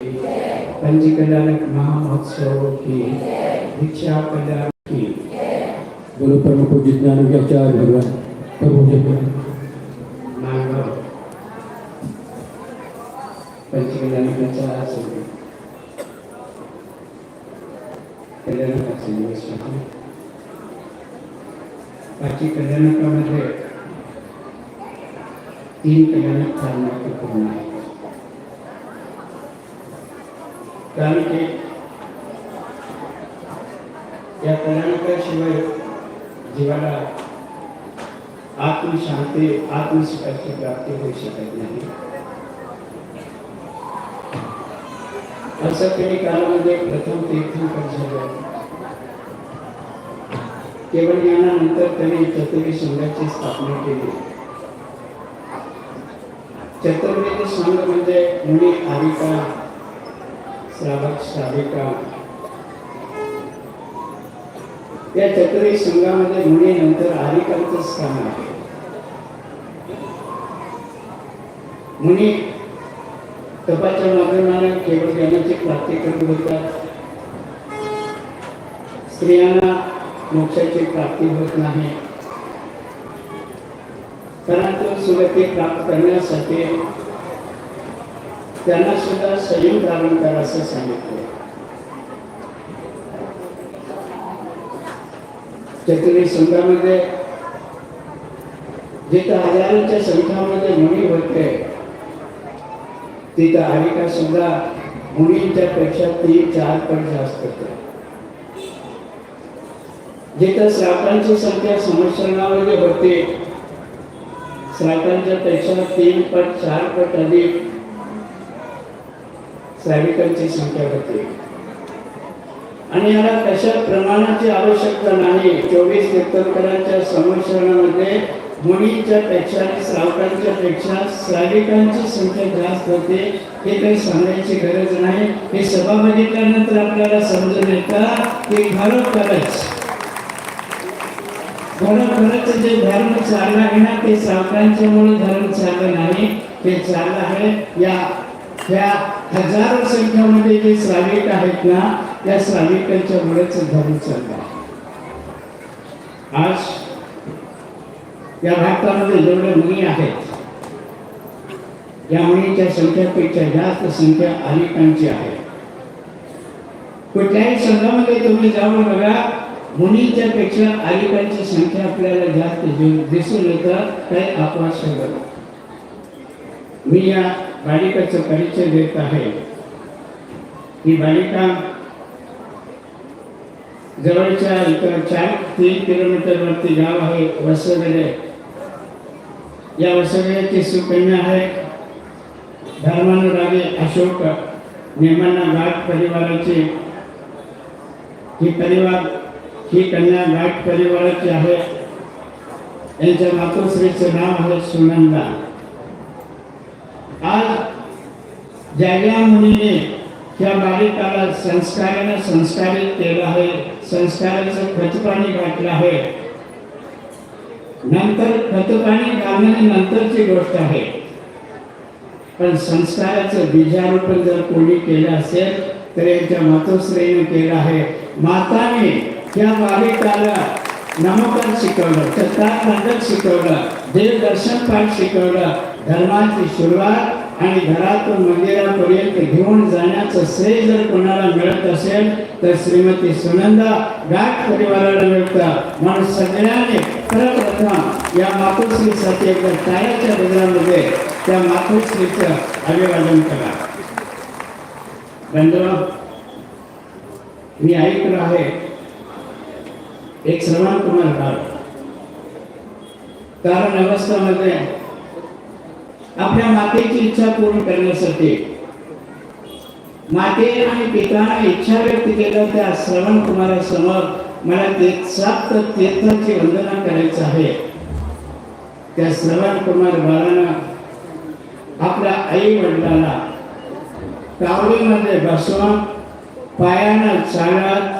पंचकल्याणक महामहोत्सव की दीक्षा कल्याण की बोलो परम पूज्य ज्ञानोचार्य भगवान प्रभु जगन्नाथ नागराव पंचकल्याणकाचा सगळे कल्याणकाचे दिवस आहे बाकी कल्याणकामध्ये तीन कल्याणक फार महत्त्वपूर्ण आहेत कारण की या कल्याणकाशिवाय जीवाला आत्मशांती आत्मसुखाची प्राप्ती होऊ शकत नाही. असं काही काळामध्ये प्रथम तीर्थंकर झालं. केवळ ज्ञानानंतर त्यांनी चतुर्वी संघाची स्थापना केली. चतुर्वेद संघ म्हणजे मुनी आविका श्रावक श्राविका या चतुर्वी संघामध्ये मुनी नंतर आरिकांचं स्थान आहे. मुनी तपाच्या माध्यमाने केवळ ज्ञानाची प्राप्ती करून होतात स्त्रियांना मोक्षाची प्राप्ती होत नाही. परंतु सुगती प्राप्त करण्यासाठी त्यांना सुद्धा संयम धारण करायचं सांगितलं. चैतन्य संघामध्ये जिथं हजारांच्या संख्यामध्ये मुनी होते तिथं आविका सुद्धा मुलींच्या पेक्षा तीन चार पट जास्त होते. जिथं श्रापांची संख्या संवत्सरणामध्ये होते श्रापांच्या पेक्षा तीन पट चार पट अधिक श्राविकांची संख्या होती. आणि याला कशा प्रमाणाची आवश्यकता नाही. चोवीस तीर्थंकरांच्या संवत्सरणामध्ये मुलींच्या पेक्षा आणि श्रावकांच्या पेक्षा श्राविकांची संख्या जास्त होते. हे काही सांगण्याची गरज नाही. हे सभा बघितल्यानंतर आपल्याला समजून येतं की खरोखरच खरोखरच जे धर्म चालला आहे ना ते श्रावकांच्यामुळे धर्म चाललं नाही. ते चाललं आहे या ह्या हजारो संख्यामध्ये जे श्राविक आहेत ना त्या श्राविकांच्या मुळेच धर्म चालला आहे. आज या भारतामध्ये जेवढ्या मुली आहेत या मुलीच्या संख्येपेक्षा जास्त संख्या अनेकांची आहे. कुठल्याही संघामध्ये तुम्ही जाऊन बघा मुलींच्या पेक्षा अलिकांची संख्या आपल्याला जास्त दिसून येतं काही अपवाद मी या बालिकाचा परिचय देत आहे. ही बालिका जवळच्या इतर चार तीन किलोमीटर वरती गाव आहे वसवले या वसवल्याची सुकन्या आहे. धर्मानुरागी अशोक नेमांना घाट परिवाराची. ही परिवार ही कन्या घाट परिवाराची आहे. यांच्या मातोश्रीचं नाव आहे सुनंदा. आज ज्या मुलीने त्या बालिकाला संस्काराने संस्कारित केलं आहे. संस्काराचं खतपाणी घातलं आहे. नंतर खतपाणी घालणे नंतरची गोष्ट आहे. पण संस्काराचं बीजारोपण जर कोणी केलं असेल तर यांच्या मातोश्रीने केलं आहे. माताने त्या बालिकाला नमकार शिकवलं चत्राखंडक शिकवलं देवदर्शन पाठ शिकवलं. धर्माची सुरुवात आणि घरातून मंदिरापर्यंत घेऊन जाण्याचं श्रेय जर कोणाला मिळत असेल तर श्रीमती सुनंदा गाठ परिवाराला मिळतं. म्हणून सगळ्यांनी प्रप्रथम या मातोश्रीसाठी एकदा ताऱ्याच्या बदलामध्ये त्या मातोश्रीचं अभिवादन करा. बंधू मी ऐकलं आहे. एक श्रवण कुमार कारण अवस्थामध्ये आपल्या मातेची इच्छा पूर्ण करण्यासाठी. माते आणि पिताना इच्छा व्यक्त केलं त्या श्रवण कुमारासमोर मला ते सात तीर्थाची वंदना करायचं आहे. त्या श्रवण कुमार बाळांना आपल्या आई वडिलांना कावळीमध्ये बसवून पायांना चालत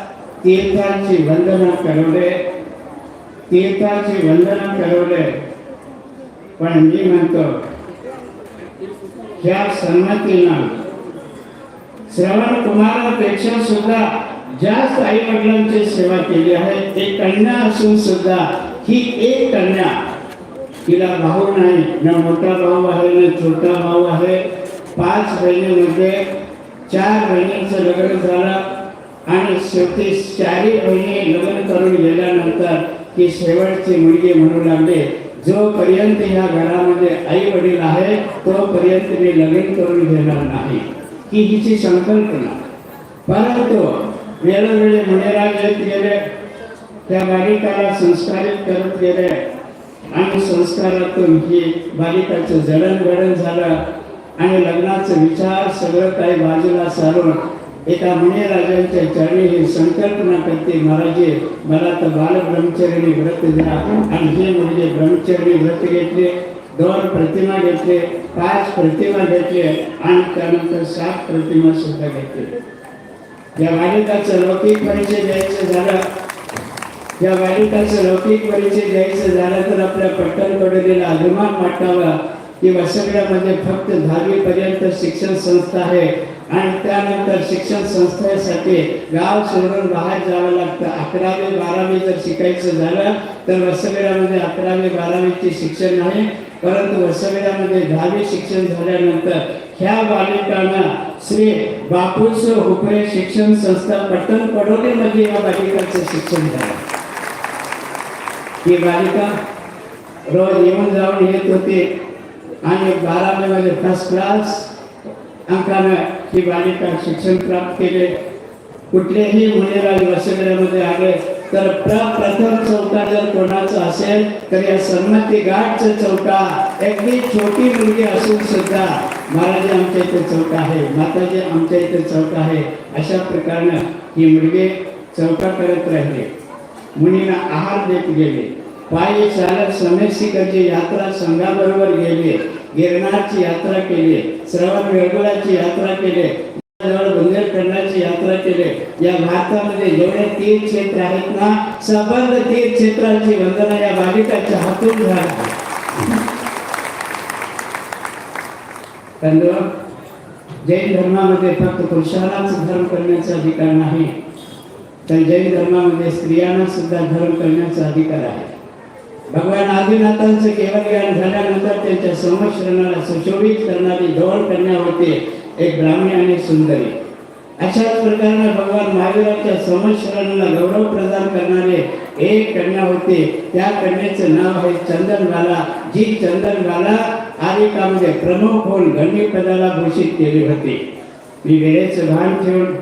तीर्थाची वंदना करवले. तीर्थाची वंदना करवले. पण मी म्हणतो ह्या संमतीनं श्रवण कुमारापेक्षा सुद्धा जास्त आई वडिलांची सेवा केली आहे. एक कन्या असून सुद्धा ही एक कन्या तिला भाऊ नाही. ना मोठा भाऊ आहे ना छोटा भाऊ आहे. पाच बहिणीमध्ये चार बहिणींचं लग्न झालं आणि शेवटी चारही बहिणी लग्न करून गेल्यानंतर ती शेवटची मुलगी म्हणू लागले. जोपर्यंत या घरामध्ये आई वडील आहे तोपर्यंत मी लग्न करून घेणार नाही. ही हिची संकल्पना. परंतु वेळोवेळी मुनेराज येत गेले. त्या बालिकाला संस्कारित करत गेले. आणि संस्कारातून ही बालिकाचं जडणघडण झालं. आणि लग्नाचं विचार सगळं काही बाजूला सारून एका मुने राजांच्या चरणी ही संकल्पना करते महाराजे मला तर बाल ब्रह्मचर्याने व्रत द्या. आणि हे म्हणजे ब्रह्मचर्याने व्रत घेतले दोन प्रतिमा घेतले पाच प्रतिमा घेतले आणि त्यानंतर सात प्रतिमा सुद्धा घेतले. या बालिकाचं लौकिक परिचय द्यायचं झालं. या बालिकाचं लौकिक परिचय द्यायचं झालं तर आपल्या पट्टणकडलेला अभिमान वाटावा की वसगड्यामध्ये फक्त दहावी पर्यंत शिक्षण संस्था आहे. आणि त्यानंतर शिक्षण संस्थेसाठी गाव सोडून बाहेर जावं लागतं. अकरावी बारावी जर शिकायचं झालं तर वसगड्यामध्ये अकरावी बारावीचे शिक्षण नाही परंतु वसगड्यामध्ये दहावी शिक्षण झाल्यानंतर ह्या बालिकांना श्री बापूस हुपरे शिक्षण संस्था पट्टण पडोलीमध्ये या बालिकांचं शिक्षण झालं. ही बालिका रोज येऊन जाऊन येत होती आणि बारावीमध्ये फर्स्ट क्लास अंकानं ही बालिका शिक्षण प्राप्त केले. कुठलेही मुनिराज वसगड्यामध्ये आले तर प्रथम चौका जर कोणाचा असेल तर या सन्मती गाठचं चौका अगदी छोटी मुलगी असून सुद्धा महाराज आमच्या इथे चौका आहे माताजी आमच्या इथे चौका आहे. अशा प्रकारनं ही मुलगी चौका करत राहिली. मुलींना आहार देत गेले. पायी चालत समेशिकरची यात्रा संघाबरोबर गेले. गिरणारची यात्रा केली श्रवण वेगुळाची यात्रा केली बुंदेलखंडाची यात्रा केली. या भारतामध्ये जेवढे तीर्थक्षेत्र आहेत ना सबंध तीर्थक्षेत्राची वंदना या बालिकाच्या हातून झाली. जैन धर्मामध्ये फक्त पुरुषालाच धर्म करण्याचा अधिकार नाही तर जैन धर्मामध्ये स्त्रियांना सुद्धा धर्म करण्याचा अधिकार आहे. भगवान आदिनाथांचं केवळ ज्ञान झाल्यानंतर त्यांच्या संवत्सरणाला सुशोभित करणारी दोन कन्या होते एक ब्राह्मणी आणि सुंदरी. अशाच प्रकारे भगवान महावीराच्या संवत्सरणाला गौरव प्रदान करणारे एक कन्या होते. त्या कन्याचं नाव आहे चंदनवाला. जी चंदनवाला आरिकामध्ये प्रमुख होऊन गणित पदाला घोषित केली होती. मी वेळेचं भान ठेवून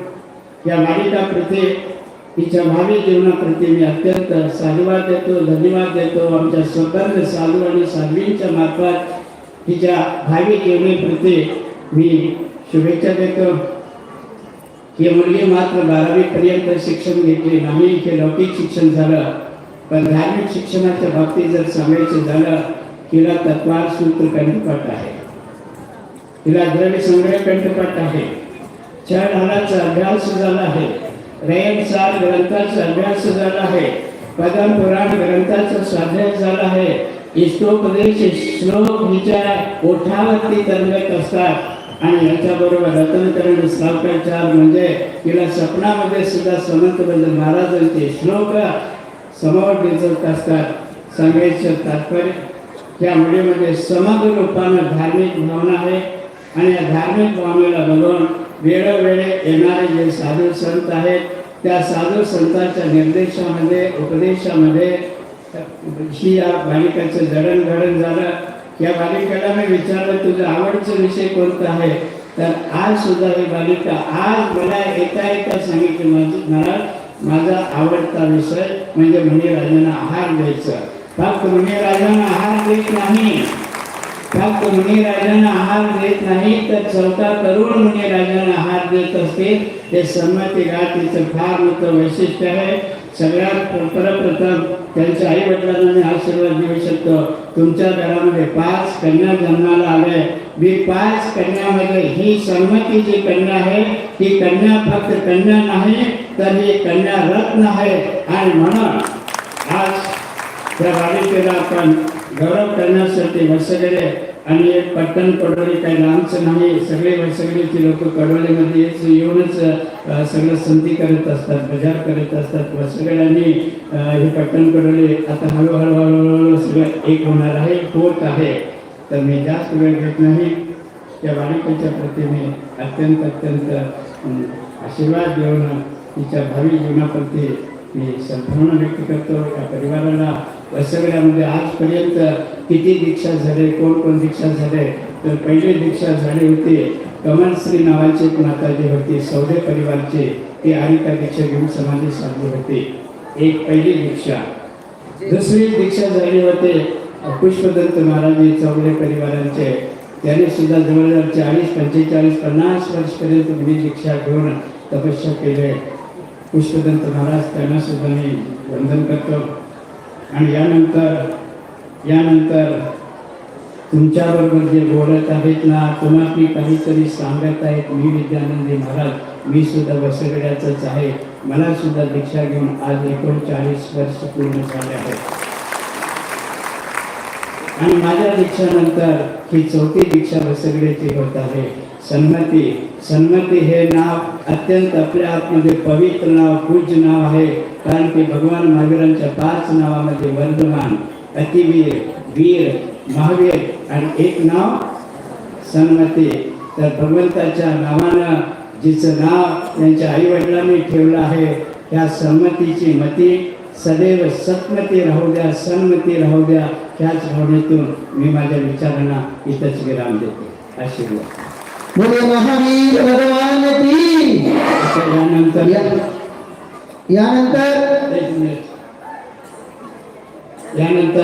या मालिका प्रत्येक तिच्या भावी जीवनाप्रती मी अत्यंत साधुवाद देतो धन्यवाद देतो. आमच्या स्वतंत्र साधू आणि साध्वींच्या मार्फत तिच्या भावी जीवनाप्रती मी शुभेच्छा देतो. ही मुलगी मात्र बारावीपर्यंत शिक्षण घेतली नाही. हे लौकिक शिक्षण झालं. पण धार्मिक शिक्षणाच्या बाबतीत जर सांगायचं झालं तिला तत्वार सूत्र कंठपाठ आहे. तिला द्रव्य संग्रह कंठपाठ आहे. चार हालाचा अभ्यास झाला आहे. रयन सार ग्रंथाचा अभ्यास झाला आहे. पदम पुराण ग्रंथाचा स्वाध्याय झाला आहे. इष्टोपदेश श्लोक विचार ओठावरती तरंगत असतात. आणि याच्याबरोबर रत्नकरण श्लोकाचार म्हणजे तिला स्वप्नामध्ये सुद्धा समंत बंद महाराजांचे श्लोक समोर दिसत असतात. सांगायचं तात्पर्य त्या मुलीमध्ये समग्र रूपानं धार्मिक भावना आहे. आणि या धार्मिक भावनेला बघून वेळोवेळी येणारे जे साधू संत आहेत त्या साधू संतांच्या निर्देशामध्ये उपदेशामध्ये ही या बालिकाचं जडणघडण झालं. या बालिकेला मी विचारलं तुझं आवडचा विषय कोणता आहे? तर आज सुद्धा ही बालिका आज मला येता येता सांगितलं माझी महाराज माझा आवडता विषय म्हणजे मुनिराजांना आहार द्यायचा. फक्त मुनिराजांना आहार देत नाही. फक्त मुनिराजांना आहार देत नाही तर चौथा तरुण मुनिराजांना आहार देत असते. ते संमती गाठीचं फार मोठं वैशिष्ट्य आहे. सगळ्यात प्रथम त्यांच्या आई वडिलांना आशीर्वाद देऊ शकतो. तुमच्या घरामध्ये पाच कन्या जन्माला आले मी पाच कन्यामध्ये ही संमती जी कन्या आहे ती कन्या फक्त कन्या नाही तर ही कन्या रत्न आहे. आणि म्हणून आज त्या बालिकेला आपण गौरव करण्यासाठी वसगडे आणि एक पट्टण कडोली काही लांबचं नाही सगळे वसगडेचे लोक कडोलीमध्ये येऊनच सगळं संधी करत असतात बजार करत असतात. वसगड्यांनी हे पट्टण कडोली आता हळूहळू हळूहळू सगळं एक होणार आहे होत आहे. तर मी जास्त वेळ घेत नाही. त्या बालिकेच्या प्रती मी अत्यंत अत्यंत आशीर्वाद देऊन तिच्या भावी जीवनाप्रती मी सद्भावना व्यक्त करतो. त्या परिवाराला सगळ्यामध्ये आजपर्यंत किती दीक्षा झाले कोण कोण दीक्षा झाले तर पहिली दीक्षा झाली होती कमलश्री नावाची एक माताजी होती सौदे परिवारची ती आरिका दीक्षा घेऊन समाधी साधली होती. एक पहिली दीक्षा. दुसरी दीक्षा झाली होते पुष्पदंत महाराजी चौगले परिवारांचे. त्याने सुद्धा जवळजवळ चाळीस पंचेचाळीस पन्नास वर्षपर्यंत मी दीक्षा घेऊन तपस्या केले पुष्पदंत महाराज त्यांना सुद्धा मी वंदन करतो. आणि यानंतर यानंतर तुमच्याबरोबर जे बोलत आहेत ना तुम्हाला काहीतरी सांगत आहेत मी विद्यानंदी महाराज मी सुद्धा वसगड्याचंच आहे. मला सुद्धा दीक्षा घेऊन आज एकोणचाळीस वर्ष पूर्ण झाले आहेत. आणि माझ्या दीक्षानंतर ही चौथी दीक्षा वसगड्याची होत आहे सन्मती. सन्मती हे नाव अत्यंत आपल्या आतमध्ये पवित्र नाव पूज्य नाव आहे कारण की भगवान महावीरांच्या पाच नावामध्ये वर्धमान अतिवीर वीर महावीर आणि एक नाव सन्मती. तर भगवंताच्या नावानं जिचं नाव त्यांच्या आईवडिलांनी ठेवलं आहे त्या सन्मतीची मती सदैव सत्मती राहू द्या सन्मती राहू द्या ह्याच भावनेतून मी माझ्या विचारांना इथंच विराम देतो. आशीर्वाद. महावीर भगवान यानंतर? यानंतर. यानंतर?